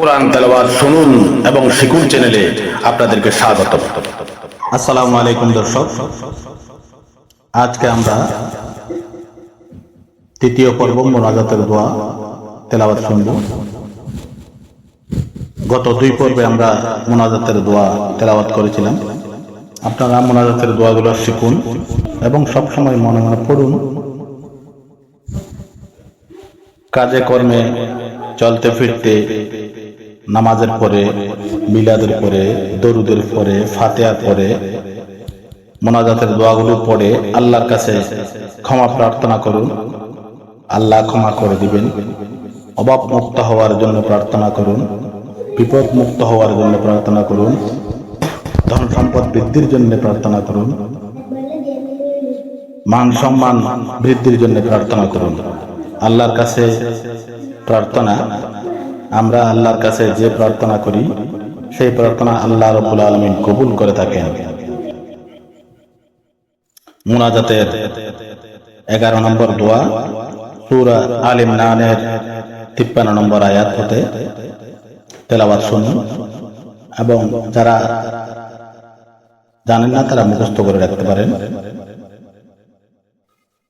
কোরআন তেলাওয়াত শুনুন এবং শিকুন চ্যানেলে আপনাদেরকে স্বাগত। আসসালামু আলাইকুম দর্শক। আজকে আমরা তৃতীয় পর্ব মোনাজাতের দোয়া তেলাওয়াত শুনব। গত দুই পর্বে আমরা মোনাজাতের দোয়া তেলাওয়াত করেছিলাম। আপনারা মোনাজাতের দোয়াগুলো শিখুন এবং সবসময় মনে মনে পড়ুন। কাজে কর্মে চলতে ফিরতে নামাজের পরে, মিলাদের পরে, দরুদের পরে, ফাতেহার পরে মোনাজাতের দোয়াগুলো পড়ে আল্লাহর কাছে ক্ষমা প্রার্থনা করুন। আল্লাহ ক্ষমা করে দিবেন। অভাব মুক্ত হওয়ার জন্য প্রার্থনা করুন। বিপদ মুক্ত হওয়ার জন্য প্রার্থনা করুন। ধন সম্পদ বৃদ্ধির জন্য প্রার্থনা করুন। মান সম্মান বৃদ্ধির জন্য প্রার্থনা করুন। আল্লাহর কাছে প্রার্থনা আমরা আল্লাহর কাছে যে প্রার্থনা করি, সেই প্রার্থনা আল্লাহ রবুল আলমিন কবুল করে থাকেন। মুনাজাতের এগারো নম্বর দোয়া, সুরা আল ইমরানের তিপ্পান্ন নম্বর আয়াত হতে তেলাবাদ শুনুন। এবং যারা জানেন না, তারা মুখস্থ করে রাখতে পারেন।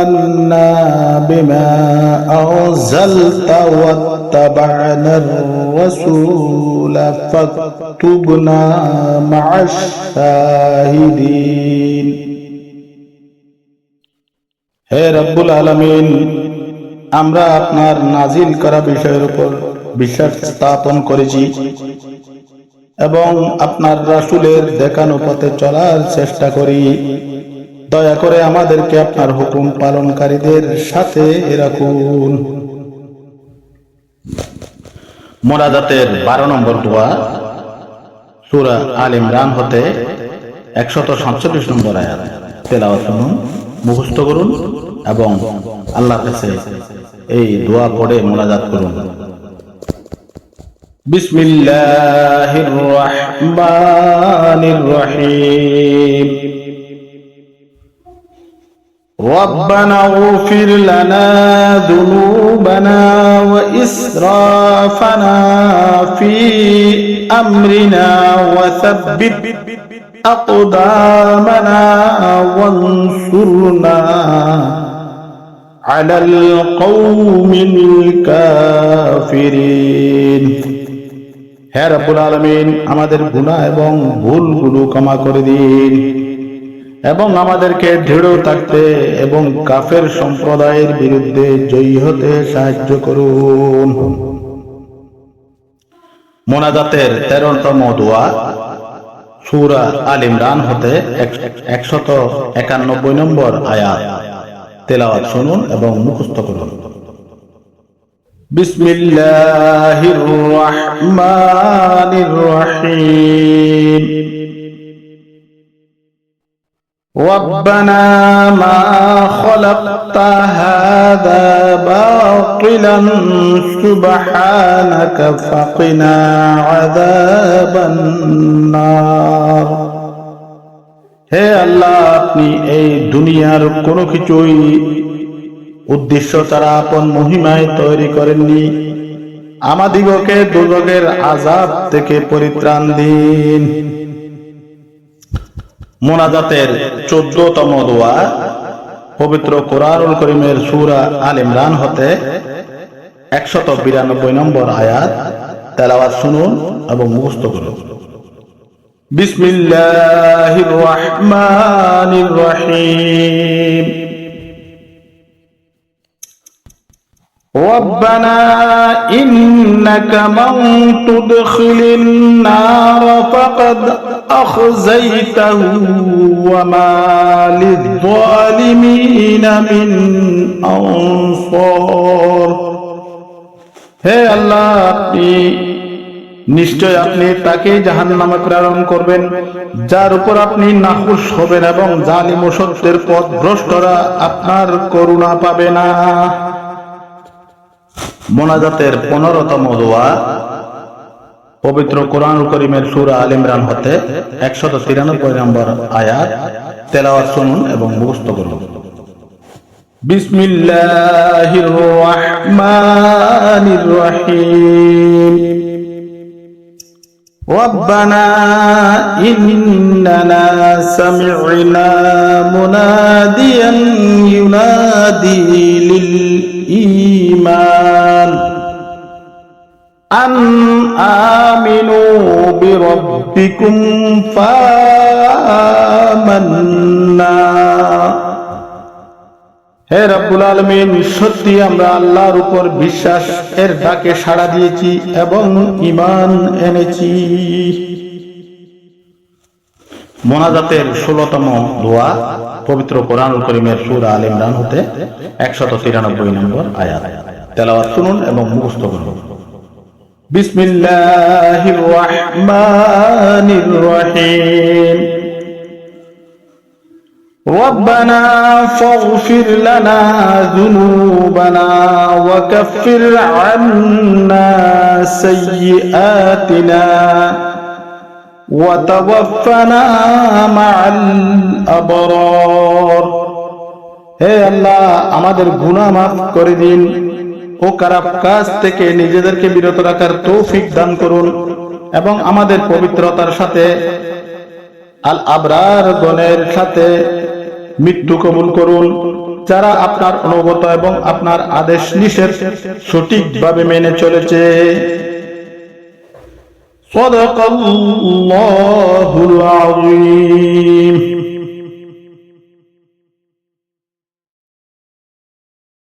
آمنا بما أنزلت واتبعنا الرسول فاكتبنا مع الشاهدين হে রব্বুল আলমিন আমরা আপনার নাজিল করা বিষয়ের উপর বিশ্বাস স্থাপন করেছি এবং আপনার রাসুলের দেখানো পথে চলার চেষ্টা করি দয়া করে আমাদেরকে আপনার হুকুম পালনকারীদের সাথে রাখুন মোনাজাতের বারো নম্বর দোয়া সুরা আল ইমরান হতে একশত সাতচল্লিশ নম্বর আয়াত। তেলাওয়াত শুনুন মুখস্থ করুন এবং আল্লাহ কাছে এই দোয়া পড়ে মোনাজাত করুন। বিসমিল্লাহির রহমানির রহিম। ربنا اغفر لنا ذنوبنا وإسرافنا في أمرنا وثبت أقدامنا وانصرنا على القوم الكافرين হে রব্বুল আলমিন আমাদের গুনাহ এবং ভুলগুলো ক্ষমা করে দিন এবং আমাদেরকে দৃঢ় থাকতে এবং কাফের সম্প্রদায়ের বিরুদ্ধে জয়ী হতে সাহায্য করুন। মোনাজাতের তেরোতম দোয়া সুরা আল ইমরান হতে একশত একানব্বই নম্বর আয়াত। তেলাওয়াত শুনুন এবং মুখস্থ করুন। বিসমিল্লাহির রহমানির রহিম। ربنا ما خلقت هذا باطلا سبحانك فقنا عذاب النار হে আল্লাহ আপনি এই দুনিয়ার কোনো কিছুই উদ্দেশ্য তারা আপন মহিমায় তৈরি করেননি আমাদিগকে দুর্ভোগের আজাব থেকে পরিত্রাণ দিন মোনাজাতের চোদ্দতম দোয়া। পবিত্র কোরআনুল করিমের সুরা আল ইমরান হতে একশত বিরানব্বই নম্বর আয়াত। তেলাওয়াত শুনুন এবং মুখস্থ করুন। বিসমিল্লাহির রহমানির রহিম। ربنا إنك من تدخل النار فقد أخزيته وما للظالمين من أنصار হে আল্লাহ আপনি নিশ্চয় আপনি তাকে জাহান নামে প্রেরণ করবেন যার উপর আপনি নাখুশ হবেন এবং জালিম ও সত্যের পথ ভ্রষ্টরা আপনার করুণা পাবে না মোনাজাতের পনেরোতম দোয়া পবিত্র কোরআন করিমের সুরা আল ইমরান হতে একশত তিরানব্বই নম্বর আয়াত তেলাওয়াত শুনুন এবং মুখস্থ করুন বিসমিল্লাহির রহমানির রহিম ربنا إننا سمعنا مناديا ينادي للإيمان أن آمنوا بربكم فآمنا হে রব্বুল আলমিন সত্যি আমরা আল্লাহর উপর বিশ্বাস এর ডাকে সাড়া দিয়েছি এবং ইমান এনেছি মোনাজাতের ষোলতম দোয়া পবিত্র কোরআন করিমের সুর আল ইমরান হতে একশত তিরানব্বই নম্বর আয়াত তেলাওয়াত শুনুন এবং মুখস্থ করুন বিসমিল্লাহির রহমানির রহিম ربنا فاغفر لنا ذنوبنا وكفر عنا سيئاتنا وتوفنا مع الأبرار হে আল্লাহ আমাদের গুনাহ মাফ করে দিন ও খারাপ কাজ থেকে নিজেদেরকে বিরত রাখার তৌফিক দান করুন এবং আমাদের পবিত্রতার সাথে আল আবরার গণের সাথে মৃত্যু কবুল করুন যারা আপনার অনুগত এবং আপনার আদেশ নিষেধ সঠিকভাবে মেনে চলেছে صدق الله العظيم.